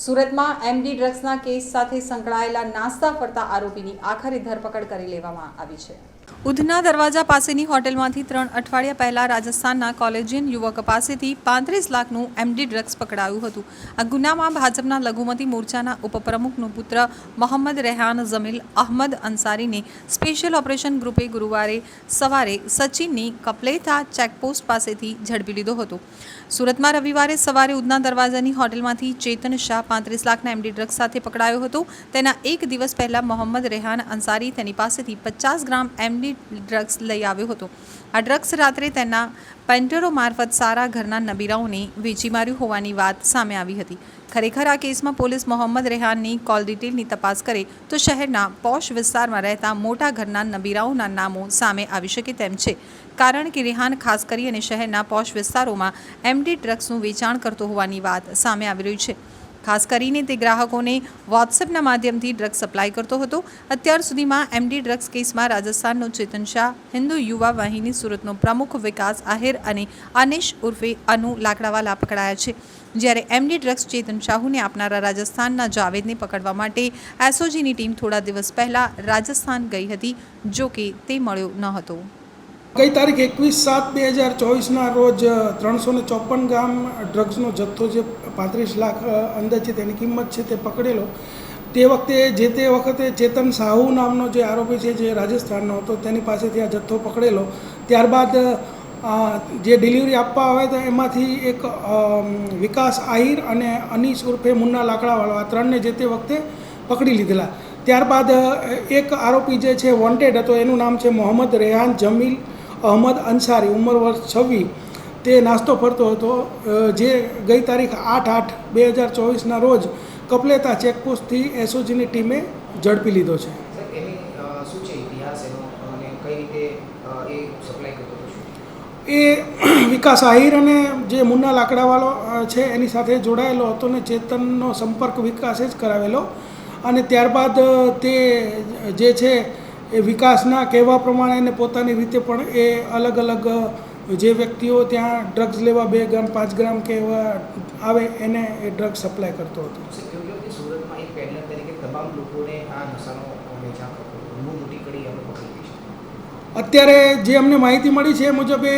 સુરતમાં MD ડ્રગ્સના case સાથે સંકળાયેલા નાસ્તા ફરતા આરોપીની આખરે ધરપકડ કરી લેવામાં આવી છે. ઉધના દરવાજા પાસેની હોટેલમાંથી ત્રણ અઠવાડિયા પહેલા રાજસ્થાનના કોલેજિયન યુવક પાસેથી પાંત્રીસ લાખનું એમડી ડ્રગ્સ પકડાયું હતું. આ ગુનામાં ભાજપના લઘુમતી મોરચાના ઉપપ્રમુખનો પુત્ર મોહમ્મદ રેહાન જમીલ અહમદ અંસારીને સ્પેશિયલ ઓપરેશન ગ્રુપે ગુરુવારે સવારે સચિનની કપલેથા ચેકપોસ્ટ પાસેથી ઝડપી લીધો હતો. સુરતમાં રવિવારે સવારે ઉધના દરવાજાની હોટેલમાંથી ચેતન શાહ પાંત્રીસ લાખના એમડી ડ્રગ્સ સાથે પકડાયો હતો. તેના એક દિવસ પહેલા મોહમ્મદ રેહાન અંસારી તેની પાસેથી પચાસ ગ્રામ એમડી ડ્રગ્સ લઈ આવ્યો હતો. આ ડ્રગ્સ રાત્રે તેના પેન્ટરો મારફત સારા ઘરના નબીરાઓને વેચી માર્યું હોવાની વાત સામે આવી હતી. ખરેખર આ કેસમાં પોલીસ મોહમ્મદ રેહાનની કોલ ડિટેલની તપાસ કરે તો શહેરના પોશ વિસ્તારમાં રહેતા મોટા ઘરના નબીરાઓના નામો સામે આવી શકે તેમ છે. કારણ કે રેહાન ખાસ કરી અને શહેરના પોશ વિસ્તારોમાં એમડી ડ્રગ્સનું વેચાણ કરતો હોવાની વાત સામે આવી રહી છે. ખાસ કરીને તે ગ્રાહકોને વોટ્સએપના માધ્યમથી ડ્રગ્સ સપ્લાય કરતો હતો. અત્યાર સુધીમાં એમડી ડ્રગ્સ કેસમાં રાજસ્થાનનો ચેતન શાહ, હિન્દુ યુવા વાહિની સુરતનો પ્રમુખ વિકાસ આહિર અને અનિશ ઉર્ફે અનુ લાકડાવાલા પકડાયા છે. જ્યારે એમડી ડ્રગ્સ ચેતન શાહુને આપનારા રાજસ્થાનના જાવેદને પકડવા માટે એસઓજીની ટીમ થોડા દિવસ પહેલા રાજસ્થાન ગઈ હતી, જો કે તે મળ્યો ન હતો. ગઈ તારીખ? એકવીસ સાત બે હજાર ચોવીસના રોજ ત્રણસો ને ચોપન ગ્રામ ડ્રગ્સનો જથ્થો જે પાંત્રીસ લાખ અંદર છે તેની કિંમત છે તે પકડેલો. તે વખતે જે તે વખતે ચેતન સાહુ નામનો જે આરોપી છે જે રાજસ્થાનનો હતો, તેની પાસેથી આ જથ્થો પકડેલો. ત્યારબાદ જે ડિલિવરી આપવા આવે તો એમાંથી એક વિકાસ આહિર અને અનીશ ઉર્ફે મુન્ના લાકડાવાળો આ ત્રણને જે તે વખતે પકડી લીધેલા. ત્યારબાદ એક આરોપી જે છે વોન્ટેડ હતો, એનું નામ છે મોહમ્મદ રેહાન જમીલ. અહમદ અંસારી ઉંમર વર્ષ છવ્વીસ. તે નાસ્તો ફરતો હતો. જે ગઈ તારીખ આઠ આઠ બે હજાર ચોવીસના રોજ કપલેતા ચેકપોસ્ટથી એસઓજીની ટીમે ઝડપી લીધો છે. એ વિકાસ આહિર અને જે મુન્ના લાકડાવાળો છે એની સાથે જોડાયેલો હતો ને ચેતનનો સંપર્ક વિકાસે જ કરાવેલો. અને ત્યારબાદ તે જે છે એ વિકાસના કહેવા પ્રમાણે એને પોતાની રીતે પણ એ અલગ અલગ જે વ્યક્તિઓ ત્યાં ડ્રગ્સ લેવા બે ગ્રામ પાંચ ગ્રામ કે એવા આવે એને એ ડ્રગ્સ સપ્લાય કરતો હતો. અત્યારે જે અમને માહિતી મળી છે એ મુજબ એ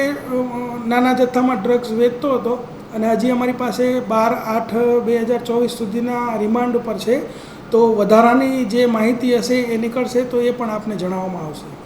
નાના જથ્થામાં ડ્રગ્સ વેચતો હતો અને હજી અમારી પાસે બાર આઠ બે હજાર ચોવીસ સુધીના રિમાન્ડ ઉપર છે. તો વધારાની જે માહિતી હશે એ નીકળશે તો એ પણ આપને જણાવવામાં આવશે.